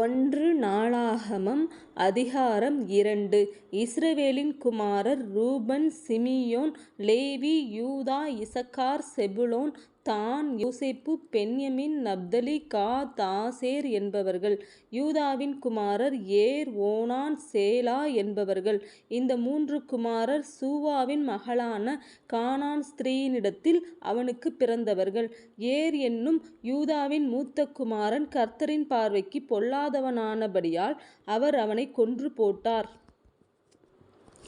ஒன்று நாளாகமம் அதிகாரம் இரண்டு. இஸ்ரவேலின் குமாரர் ரூபன் சிமியோன் லேவி யூதா இசக்கார் செபுலோன் தான் யோசேப்பு பென்யமின் நப்தலி கா தாசேர் என்பவர்கள். யூதாவின் குமாரர் ஏர் ஓனான் சேலா என்பவர்கள். இந்த மூன்று குமாரர் சூவாவின் மகளான கானான் ஸ்திரீனிடத்தில் அவனுக்கு பிறந்தவர்கள். ஏர் என்னும் யூதாவின் மூத்த குமாரன் கர்த்தரின் பார்வைக்கு பொல்லாதவனானபடியால் அவர் அவனைக் கொன்று போட்டார்.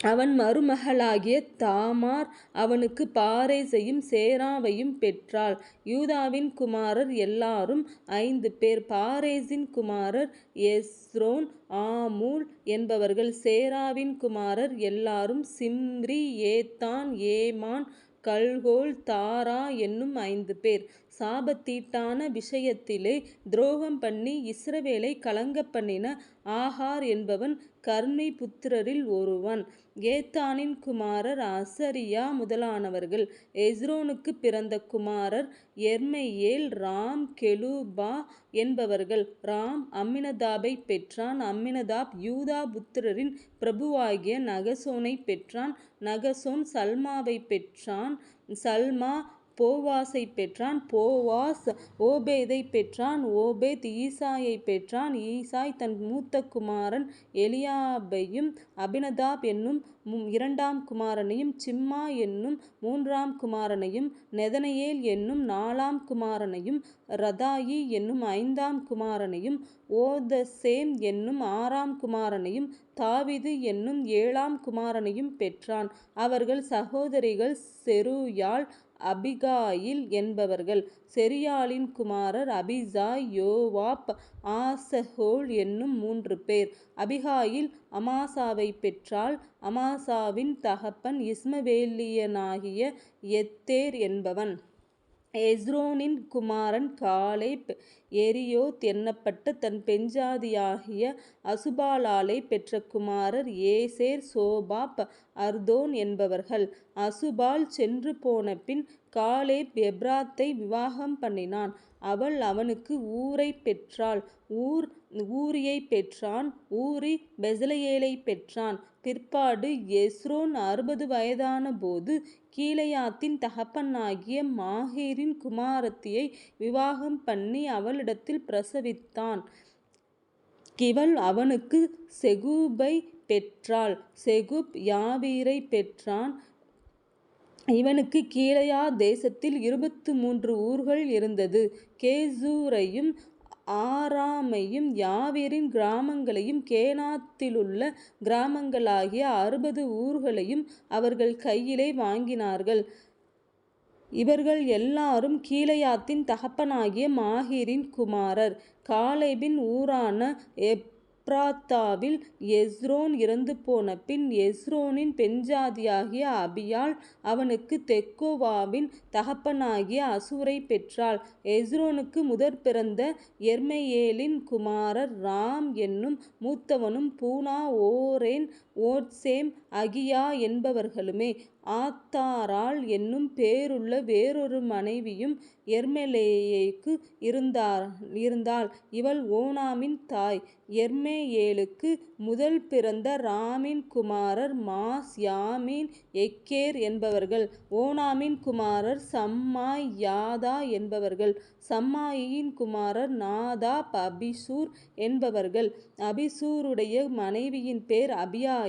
அவன் மருமகளாகிய தாமார் அவனுக்கு பாரேசையும் சேராவையும் பெற்றாள். யூதாவின் குமாரர் எல்லாரும் ஐந்து பேர். பாரேசின் குமாரர் எஸ்ரோன் ஆமூல் என்பவர்கள். சேராவின் குமாரர் எல்லாரும் சிம்ரி ஏத்தான் ஏமான் கல்கோல் தாரா என்னும் ஐந்து பேர். சாபத்தீட்டான விஷயத்திலே துரோகம் பண்ணி இஸ்ரவேலை கலங்க கலங்கப்பண்ணின ஆகார் என்பவன் கர்மி புத்திரரில் ஒருவன். ஏத்தானின் குமாரர் அசரியா முதலானவர்கள். எஸ்ரோனுக்குப் பிறந்த குமாரர் எர்மையேல் ராம் கெலுபா என்பவர்கள். ராம் அம்மினதாபை பெற்றான் அம்மினதாப் யூதா புத்திரரின் பிரபுவாகிய நகசோனை பெற்றான் நகசோன் சல்மாவைப் பெற்றான் சல்மா போவாசை பெற்றான் போவாஸ் ஓபேதைப் பெற்றான் ஓபேத் ஈசாயைப் பெற்றான் ஈசாய் தன் மூத்த குமாரன் எலியாபையும் அபினதாப் என்னும் இரண்டாம் குமாரனையும் சிம்மா என்னும் மூன்றாம் குமாரனையும் நெதனையேல் என்னும் நாலாம் குமாரனையும் ரதாயி என்னும் ஐந்தாம் குமாரனையும் ஓதசேம் என்னும் ஆறாம் குமாரனையும் தாவிது என்னும் ஏழாம் குமாரனையும் பெற்றான். அவர்கள் சகோதரிகள் செருயாள் அபிகாயில் என்பவர்கள். செரியாலின் குமாரர் அபிசாய் யோவாப் ஆசஹோல் என்னும் மூன்று பேர். அபிகாயில் அமாசாவைப் பெற்றாள். அமாசாவின் தகப்பன் இஸ்மவேலியனாகிய யெத்தேர் என்பவன். எஸ்ரோனின் குமாரன் காலேப் எரியோத் என்னப்பட்ட தன் பெஞ்சாதியாகிய அசுபாலாலை பெற்ற குமாரர் ஏசேர் சோபாப் அர்தோன் என்பவர்கள். அசுபால் சென்று போனபின் காலேப் எப்ராத்தை விவாகம்பண்ணினான். அவள் அவனுக்கு ஊரைப் பெற்றாள். ஊர் ஊரியைப் பெற்றான் ஊரி பெசலெயேலைப் பெற்றான். பிற்பாடு எஸ்ரோன் அறுபது வயதானபோது கீலேயாத்தின் தகப்பனாகிய மாகீரின் குமாரத்தியை விவாகம் பண்ணி அவளிடத்தில் பிரசவித்தான். இவள் அவனுக்குச் செகூபைப் பெற்றாள். செகூப் யாவீரைப் பெற்றான். இவனுக்கு கீலேயாத் தேசத்தில் இருபத்து மூன்று ஊர்கள் இருந்தது. கேசூரையும் ஆராமையும் யாவீரின் கிராமங்களையும் கேனாத்திலுள்ள கிராமங்களாகிய அறுபது ஊர்களையும் அவர்கள் கையிலே வாங்கினார்கள். இவர்கள் எல்லாரும் கீழையாத்தின் தகப்பனாகிய மாஹீரின் குமாரர். காலேபின் ஊரான எப் எப்ராத்தாவில் எஸ்ரோன் இறந்துபோனபின் எஸ்ரோனின் பெண்ஜாதியாகிய அபியாள் அவனுக்கு தெக்கோவாவின் தகப்பனாகிய அசுரை பெற்றாள். எஸ்ரோனுக்கு முதற்பிறந்த யெர்மெயேலின் குமாரர் ராம் என்னும் மூத்தவனும் பூனா ஓரேன் ஓட்சேம் அகியா என்பவர்களுமே. ஆத்தாராள் என்னும் பேருள்ள வேறொரு மனைவியும் யெர்மெயேலுக்கு இருந்தாள் இவள் ஓனாமின் தாய். யெர்மெயேலுக்கு முதல் பிறந்த ராமின் குமாரர் மாஸ் யாமின் எக்கேர் என்பவர்கள். ஓனாமின் குமாரர் சம்மாய் யாதா என்பவர்கள். சம்மாயின் குமாரர் நாதாப் அபிசூர் என்பவர்கள். அபிசூருடைய மனைவியின் பேர் அபியா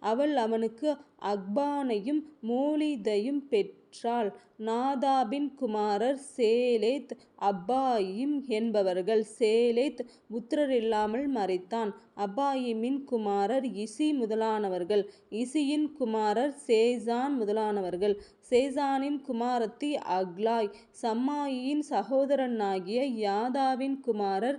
அவள் அவனுக்கு அக்பானையும் மோலிதையும் பெற்றாள். நாதாபின் குமாரர் சேலேத் அப்பாயிம் என்பவர்கள். சேலேத் புத்திரரில்லாமல் மறைத்தான் அப்பாயிமின் குமாரர் இசி முதலானவர்கள். இசியின் குமாரர் சேசான் முதலானவர்கள். சேசானின் குமாரத்தி அக்லாய். சம்மாயின் சகோதரனாகிய யாதாவின் குமாரர்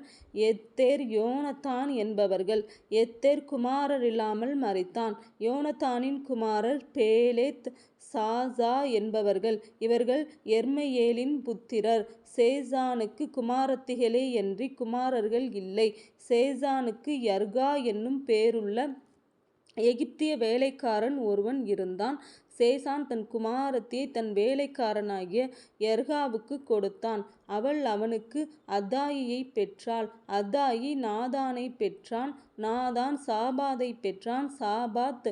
எத்தேர் யோனத்தான் என்பவர்கள். யெத்தெர் குமாரரில்லாமல் மறித்தான் யோனத்தானின் குமாரர் பேலேத் சாசா என்பவர்கள். இவர்கள் எர்மையேலின் புத்திரர். சேசானுக்கு குமாரத்திகளே என்று குமாரர்கள் இல்லை. சேசானுக்கு யர்கா என்னும் பேருள்ள எகிப்திய வேலைக்காரன் ஒருவன் இருந்தான். சேசான் தன் குமாரத்தியை தன் வேலைக்காரனாகிய எர்காவுக்கு கொடுத்தான். அவள் அவனுக்கு அத்தாயியை பெற்றாள். அத்தாயி நாதானைப் பெற்றான். நாதான் சாபாதைப் பெற்றான். சாபாத்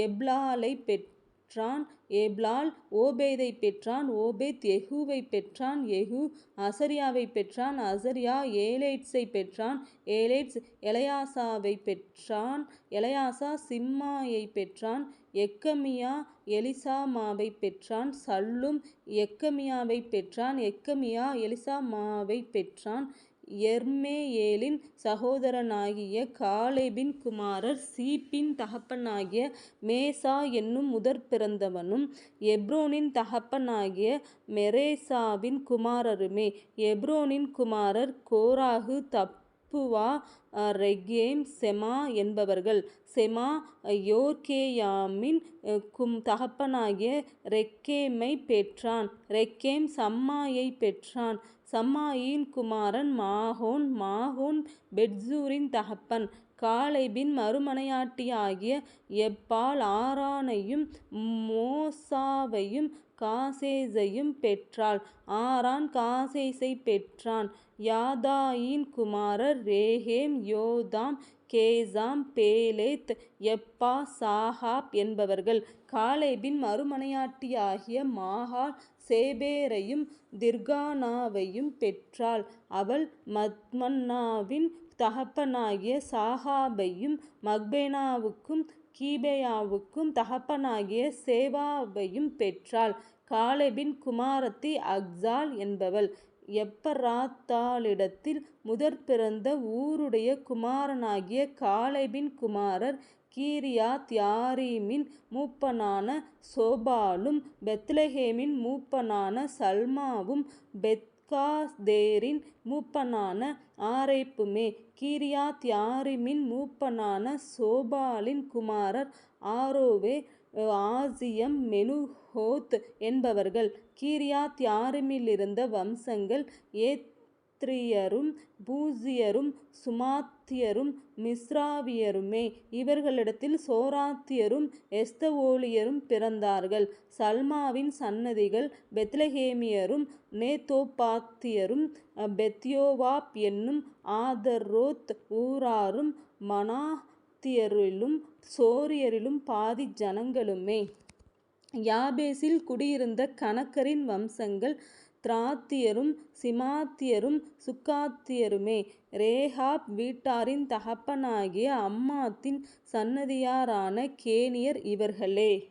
எப்லாலைப் பெற்றான். பெற்றான் ஏப்லால் ஓபேதைப் பெற்றான். ஓபேத் எஹூவை பெற்றான். எஹு அசரியாவைப் பெற்றான். அசரியா ஏலேட்ஸை பெற்றான். ஏலேட்ஸ் எலையாசாவை பெற்றான். எலையாசா சிம்மாயை பெற்றான். எக்கமியா எலிசாமாவை பெற்றான். சல்லும் எக்கமியாவைப் பெற்றான். எக்கமியா எலிசாமாவை பெற்றான். யெர்மெயேலின் சகோதரனாகிய காலேபின் குமாரர் சீப்பின் தகப்பனாகிய மேசா என்னும் முதற்பிறந்தவனும் எப்ரோனின் தகப்பனாகிய மெரேசாவின் குமாரருமே. எப்ரோனின் குமாரர் கோராகு தப் அப்புவா ரெகேம் செமா என்பவர்கள். செமா யோர்கேயாமின் கும் தகப்பனாகிய ரெக்கேமை பெற்றான். ரெக்கேம் சம்மாயைப் பெற்றான். சம்மாயின் குமாரன் மாகோன். மாகோன் பெட்சூரின் தகப்பன். காலைபின் மறுமனையாட்டியாகிய எப்பால் ஆரானையும் மோசாவையும் காசேசையும் பெற்றாள். ஆரான் காசேசை பெற்றான். யாதாயின் குமாரர் ரேகேம் யோதாம் கேசாம் பேலேத் எப்பா சாஹாப் என்பவர்கள். காலேபின் மறுமனையாட்டியாகிய மாகாள் சேபேரையும் திர்கானாவையும் பெற்றாள். அவள் மத்மன்னாவின் தகப்பனாகிய சாகாபையும் மக்பேனாவுக்கும் கிபேயாவுக்கும் தகப்பனாகிய சேபாவையும் பெற்றாள். காலேபின் குமாரத்தி அக்சால் என்பவள் எப்பராத்தாளிடத்தில் முதற் பிறந்த ஊருடைய குமாரனாகிய காலேபின் குமாரர் கீரியாத் யாரீமின் மூப்பனான சோபாலும் பெத்லெஹேமின் மூப்பனான சல்மாவும் பெத் காதேரின் மூப்பனான ஆரேப்புமே. கீரியாத் யாரிமின் மூப்பனான சோபாலின் குமாரர் ஆரோவே ஆசியம் மெனுஹோத் என்பவர்கள். கீரியாத் யாரிமிலிருந்த வம்சங்கள் ஏத் ஏத்ரியரும் பூசியரும் சுமாத்தியரும் மிஸ்ராவியருமே. இவர்களிடத்தில் சோராத்தியரும் எஸ்தவோலியரும் பிறந்தார்கள். சல்மாவின் சன்னதிகள் பெத்லஹேமியரும் நேத்தோபாத்தியரும் பெத்யோவாப் என்னும் ஆதரோத் ஊராரும் மனாத்தியரிலும் சோரியரிலும் பாதி ஜனங்களுமே. யாபேசில் குடியிருந்த கணக்கரின் வம்சங்கள் திராத்தியரும் சிமாத்தியரும் சுக்காத்தியருமே. ரேஹாப் வீட்டாரின் தகப்பனாகிய அம்மாத்தின் சன்னதியாரான கேனியர் இவர்களே.